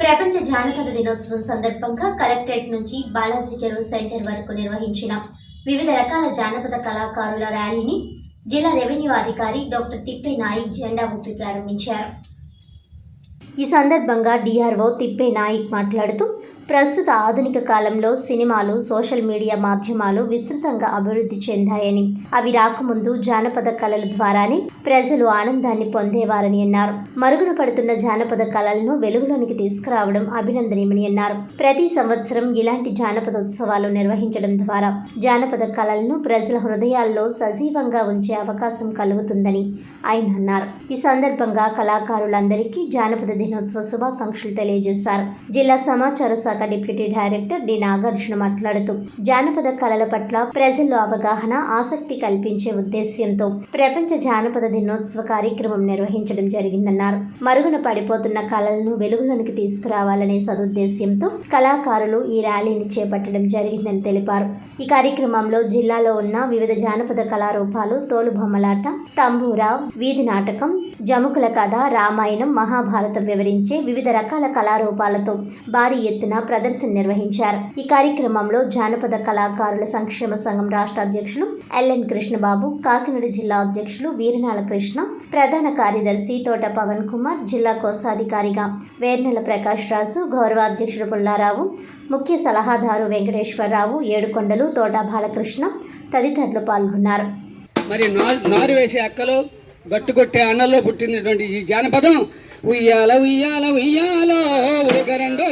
ప్రపంచ జానపద దినోత్సవం సందర్భంగా కలెక్టరేట్ నుంచి బాలాజీ చెరువు సెంటర్ వరకు నిర్వహించిన వివిధ రకాల జానపద కళాకారుల ర్యాలీని జిల్లా రెవెన్యూ అధికారి డాక్టర్ తిప్పే నాయిక్ జెండా ఊపి ప్రారంభించారు. ఈ సందర్భంగా డిఆర్ఓ తిప్పే నాయిక్ మాట్లాడుతూ ప్రస్తుత ఆధునిక కాలంలో సినిమాలు సోషల్ మీడియా మాధ్యమాలు విస్తృతంగా అభివృద్ధి చెందాయని. అవి రాకముందు జానపద కళల ద్వారానే ప్రజలు ఆనందాన్ని పొందేవారని అన్నారు. మరుగున పడుతున్న జానపద కళలను వెలుగులోనికి తీసుకురావడం అభినందనీయమని అన్నారు. ప్రతి సంవత్సరం ఇలాంటి జానపద ఉత్సవాలు నిర్వహించడం ద్వారా జానపద కళలను ప్రజల హృదయాల్లో సజీవంగా ఉంచే అవకాశం కలుగుతుందని ఆయన అన్నారు. ఈ సందర్భంగా కళాకారులందరికీ జానపద దినోత్సవ శుభాకాంక్షలు తెలియజేశారు. జిల్లా సమాచార శాఖ డిప్యూటీ డైరెక్టర్ డి నాగార్జున మాట్లాడుతూ జానపద కళల పట్ల ప్రజల్లో అవగాహన ఆసక్తి కల్పించే ఉద్దేశ్యంతో ప్రపంచ జానపద దినోత్సవ కార్యక్రమం నిర్వహించడం జరిగిందన్నారు. మరుగున పడిపోతున్న కళలను వెలుగులోనికి తీసుకురావాలనే సదుద్దేశ్యంతో కళాకారులు ఈ ర్యాలీని చేపట్టడం జరిగిందని తెలిపారు. ఈ కార్యక్రమంలో జిల్లాలో ఉన్న వివిధ జానపద కళారూపాలు తోలుబొమ్మలాట తంబూరా వీధి నాటకం జముకుల కథ రామాయణం మహాభారతం వివరించే వివిధ రకాల కళారూపాలతో భారీ ఎత్తున ప్రదర్శన నిర్వహించారు. ఈ కార్యక్రమంలో జానపద కళాకారుల సంక్షేమ సంఘం రాష్ట్ర అధ్యక్షులు ఎల్ఎన్ కృష్ణబాబు కాకినాడ జిల్లా అధ్యక్షులు వీరనాల కృష్ణ ప్రధాన కార్యదర్శి తోట పవన్ కుమార్ జిల్లా కోశాధికారిగా వేర్నెల ప్రకాష్ రాజు గౌరవ అధ్యక్షుడు పుల్లారావు ముఖ్య సలహాదారు వెంకటేశ్వరరావు ఏడుకొండలు తోట బాలకృష్ణ తదితరులు పాల్గొన్నారు. మరి నారు వేసే అక్కలు గట్టు కొట్టే పుట్టినటువంటి ఈ జానపదం ఉయ్యాల ఉయ్యాల ఉయ్యాల ఉరగరండో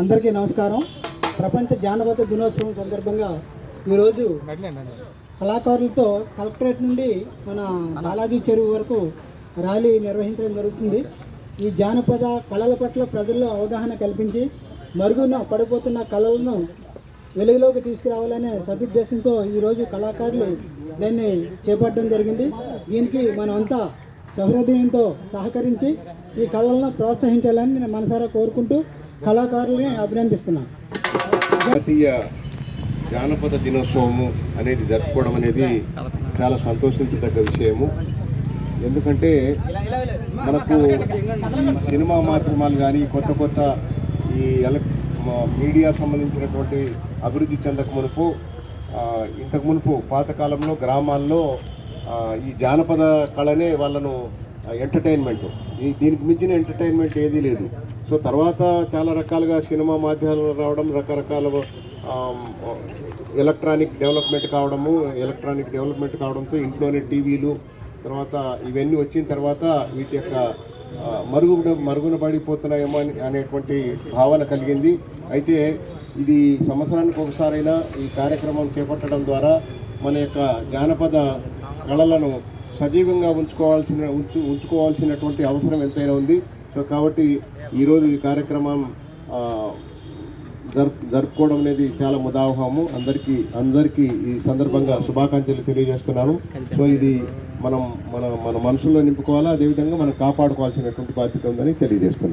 అందరికీ నమస్కారం. ప్రపంచ జానపద దినోత్సవం సందర్భంగా ఈరోజు కళాకారులతో కలెక్టరేట్ నుండి మన బాలాజీ చెరువు వరకు ర్యాలీ నిర్వహించడం జరుగుతుంది. ఈ జానపద కళల పట్ల ప్రజల్లో అవగాహన కల్పించి మరుగున పడిపోతున్న కళలను వెలుగులోకి తీసుకురావాలనే సదుద్దేశంతో ఈరోజు కళాకారులు దాన్ని చేపట్టడం జరిగింది. దీనికి మనమంతా సహృదయంతో సహకరించి ఈ కళలను ప్రోత్సహించాలని నేను మనసారా కోరుకుంటూ కళాకారుల్ని అభినందిస్తున్నాను జాతీయ జానపద దినోత్సవము అనేది జరుపుకోవడం అనేది చాలా సంతోషించదగ్గ విషయము. ఎందుకంటే మనకు సినిమా మాధ్యమాలు కానీ కొత్త కొత్త ఈ ఎలక్ మీడియా సంబంధించినటువంటి అభివృద్ధి చెందక మునుపు ఇంతకు మునుపు పాతకాలంలో గ్రామాల్లో ఈ జానపద కళనే వాళ్ళను ఎంటర్టైన్మెంట్. దీనికి మించిన ఎంటర్టైన్మెంట్ ఏదీ లేదు. సో తర్వాత చాలా రకాలుగా సినిమా మాధ్యమాలు రావడం రకరకాల ఎలక్ట్రానిక్ డెవలప్మెంట్ కావడము ఎలక్ట్రానిక్ డెవలప్మెంట్ కావడంతో ఇంట్లోనే టీవీలు తర్వాత ఇవన్నీ వచ్చిన తర్వాత వీటి యొక్క ఆ, మరుగున మరుగున పడిపోతున్నాయేమో అని అనేటువంటి భావన కలిగింది. అయితే ఇది సంవత్సరానికి ఒకసారైనా ఈ కార్యక్రమం చేపట్టడం ద్వారా మన యొక్క జానపద కళలను సజీవంగా ఉంచుకోవాల్సిన ఉంచు ఉంచుకోవాల్సినటువంటి అవసరం ఎంతైనా ఉంది. సో కాబట్టి ఈరోజు ఈ కార్యక్రమం జరుపు జరుపుకోవడం అనేది చాలా ముదావహము. అందరికీ అందరికీ ఈ సందర్భంగా శుభాకాంక్షలు తెలియజేస్తున్నాను. సో ఇది మనం మన మన మనసులో నింపుకోవాలా? అదేవిధంగా మనం కాపాడుకోవాల్సినటువంటి బాధ్యత ఉందని తెలియజేస్తున్నాను.